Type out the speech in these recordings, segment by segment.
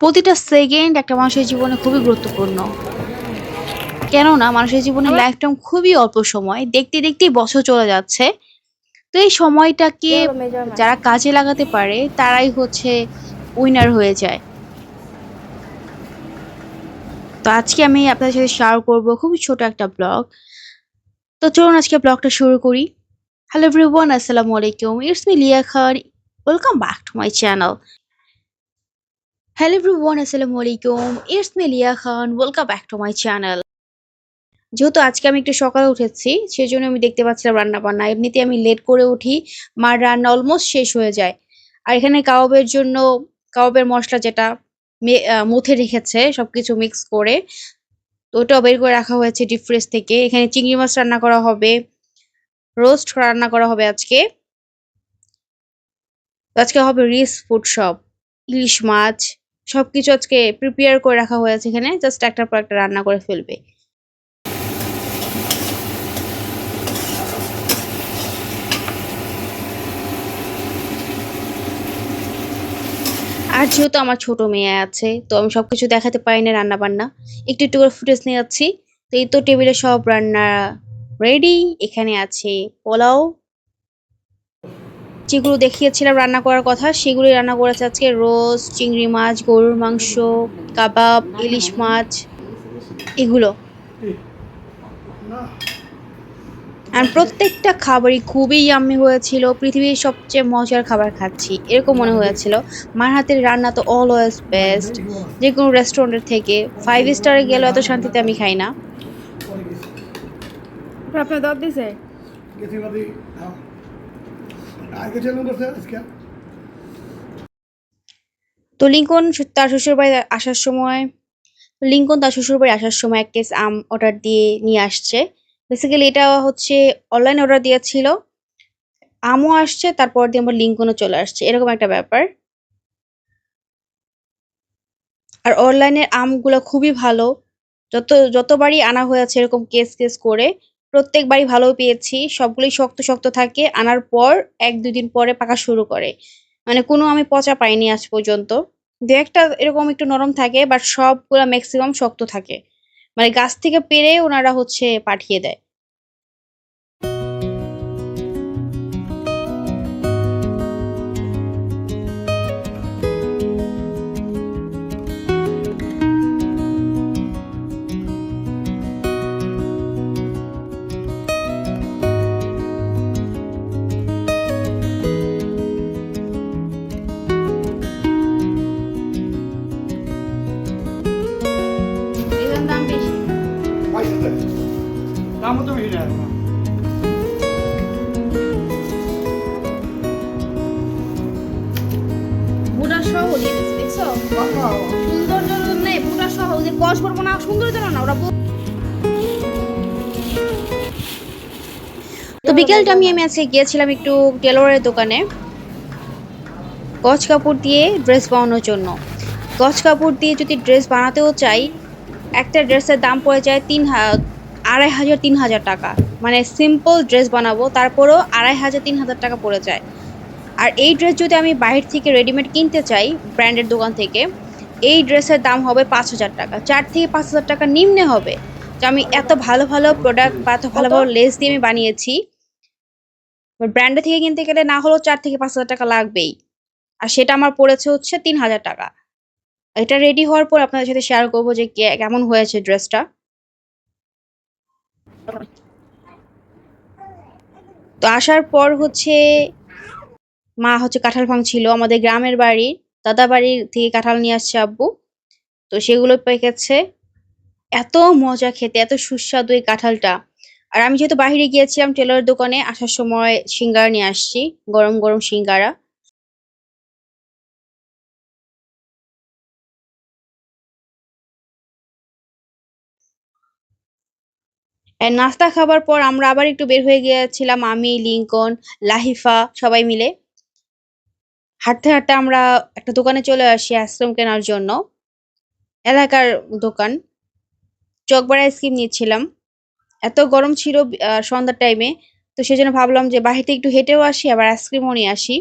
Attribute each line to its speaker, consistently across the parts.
Speaker 1: প্রতিটা সেকেন্ড একটা মানুষের জীবনে খুবই গুরুত্বপূর্ণ। কেননা মানুষের জীবনে লাইফ টাইম খুবই অল্প সময়। দেখতে দেখতেই বছর চলে যাচ্ছে। তো এই সময়টাকে যারা কাজে লাগাতে পারে তারাই হচ্ছে উইনার হয়ে যায়। তো আজকে আমি আপনাদের সাথে শেয়ার করব খুবই ছোট একটা ব্লগ তো চলুন আজকে ব্লগটা শুরু করি। হ্যালো এভরিওয়ান আসসালামু আলাইকুম। It's me Lia Khan welcome back to my channel hello everyone আসসালামু আলাইকুম it's me Lia Khan welcome back to my channel যেহেতু আজকে আমি একটু সকালে উঠেছি, সেজন্য আমি দেখতে পাচ্ছিলাম রান্না বান্না এমনিতে আমি লেট করে উঠি, মার রান্না অলমোস্ট শেষ হয়ে যায়। আর এখানে কাবাবের জন্য, কাবাবের মশলা যেটা মুথে রেখেছে, সবকিছু মিক্স করে তো ওটাও বের করে রাখা হয়েছে ডিপ ফ্রিজ থেকে। এখানে চিংড়ি মাছ রান্না করা হবে রোস্ট রান্না করা হবে আজকে। আজকে হবে রিস ফুড শপ ইলিশ মাছ সবকিছু আজকে প্রিপেয়ার করে রাখা হয়েছে এখানে জাস্ট একটার পর একটা রান্না করে ফেলবে। আর যেহেতু আমার ছোট মেয়ে আছে, তো আমি সবকিছু দেখাতে পারি না রান্না বান্না একটু একটু করে ফুটেজ নিয়ে যাচ্ছি। তো এই তো টেবিলে সব রান্না রেডি এখানে আছে পোলাও যেগুলো দেখিয়েছিলাম রান্না করার কথা সেগুলোই রান্না করেছে আজকে। রোজ চিংড়ি মাছ গরুর মাংস কাবাব ইলিশ মাছ এগুলো। আর প্রত্যেকটা খাবারই খুবই ইয়াম্মি হয়েছিল। পৃথিবীর সবচেয়ে মজার খাবার খাচ্ছি এরকম মনে হয়েছিল। মার হাতের রান্না তো অলওয়েজ বেস্ট যে কোনো রেস্টুরেন্টের থেকে। ফাইভ স্টারে গেলেও এত শান্তিতে আমি খাই না।
Speaker 2: আপনার দাঁত দিছে?
Speaker 1: তো লিঙ্কন তার শ্বশুর বাড়ি আসার সময় লিঙ্কন তার শ্বশুর বাড়ি আসার সময় এক কেস আম অর্ডার দিয়ে নিয়ে আসছে। বেসিক্যালি এটা হচ্ছে অনলাইন অর্ডার দিয়েছিল আমও আসছে, তারপর দিয়ে আমার লিঙ্কনও চলে আসছে। এরকম একটা ব্যাপার। আর অনলাইনের আমগুলো খুবই ভালো। যত, যতবারই আনা হয়েছে এরকম কেস কেস করে প্রত্যেকবারই ভালো পেয়েছি, সবগুলোই শক্ত শক্ত থাকে, আনার পর এক দুদিন পরে পাকা শুরু করে। মানে কোনো আমি পচা পাইনি আজ পর্যন্ত। দু একটা এরকম একটু নরম থাকে বাট সবগুলা ম্যাক্সিমাম শক্ত থাকে। মানে গাছ থেকে পেরে ওনারা হচ্ছে পাঠিয়ে দেয়।
Speaker 3: তো
Speaker 2: দিয়ে দেখছ সুন্দর না ওরা
Speaker 1: তো বিকেলটা আমি আমি আজকে গিয়েছিলাম একটু টেলরের দোকানে গজ কাপড় দিয়ে ড্রেস বানানোর জন্য গজ কাপড় দিয়ে যদি ড্রেস বানাতেও চাই একটা ড্রেসের দাম পড়ে যায় তিন আড়াই হাজার, তিন হাজার টাকা। মানে সিম্পল ড্রেস বানাবো, তারপরেও আড়াই হাজার, তিন হাজার টাকা পড়ে যায়। আর এই ড্রেস যদি আমি বাইরে থেকে রেডিমেড কিনতে চাই ব্র্যান্ডের দোকান থেকে, এই ড্রেসের দাম হবে পাঁচ হাজার টাকা। চার থেকে পাঁচ হাজার টাকা নিম্নে হবে। তো আমি এত ভালো ভালো প্রোডাক্ট বা এত ভালো ভালো লেস দিয়ে আমি বানিয়েছি ব্র্যান্ডে থেকে কিনতে গেলে না হলেও চার থেকে পাঁচ হাজার টাকা লাগবেই। আর সেটা আমার পড়েছে হচ্ছে তিন হাজার টাকা। এটা রেডি হওয়ার পর আপনাদের সাথে শেয়ার করব যে কেমন হয়েছে ড্রেসটা তো আসার পর হচ্ছে, মা হচ্ছে কাঁঠাল ভাঙছিল আমাদের গ্রামের বাড়ি, দাদা বাড়ি থেকে কাঁঠাল নিয়ে আসছে আব্বু। তো সেগুলো পেকেছে এত মজা খেতে, এত সুস্বাদু এই কাঁঠালটা। আর আমি যেহেতু বাইরে গিয়েছিলাম টেলার দোকানে, আসার সময় সিঙ্গারা নিয়ে আসছি, গরম গরম সিঙ্গারা। নাস্তা খাবার পর আমরা আবার একটু বের হয়ে গিয়েছিলাম, আমি, লিঙ্কন, লাহিফা, সবাই মিলে। হাঁটতে হাঁটতে আমরা একটা দোকানে চলে আসি আইসক্রিম কেনার জন্য। এলাকার দোকান। চকবার আইসক্রিম নিচ্ছিলাম। এত গরম ছিল সন্ধ্যার টাইমে তো সেজন্য ভাবলাম যে বাহিরে একটু হেঁটেও আসি, আবার আইসক্রিমও নিয়ে আসি।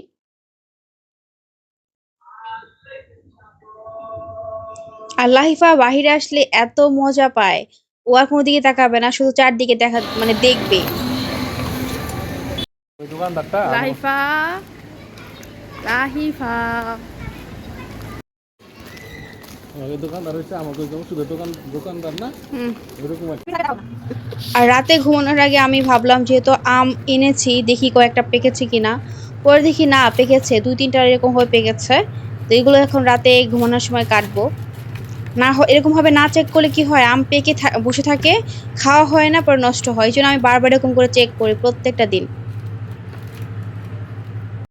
Speaker 1: আর লাহিফা বাহিরে আসলে এত মজা পায়। ও আর কোনো দিকে তাকাবে না শুধু চারদিকে দেখা মানে দেখবে।
Speaker 3: ওই দোকানদারটা? আর
Speaker 1: রাতে ঘুমানোর আগে আমি ভাবলাম যেহেতু আম এনেছি দেখি কয়েকটা পেকেছে কিনা। পরে দেখি না পেকেছে। দুই তিনটা এরকম হয়ে পেকেছে। তো এগুলো এখন রাতে ঘুমানোর সময় কাটবো। না হয় এরকম ভাবে না চেক করলে কি হয়? আম পেকে বসে থাকে, খাওয়া হয় না, পরে নষ্ট হয়। এই জন্য আমি বারবার এরকম করে চেক করি প্রত্যেকটা দিন।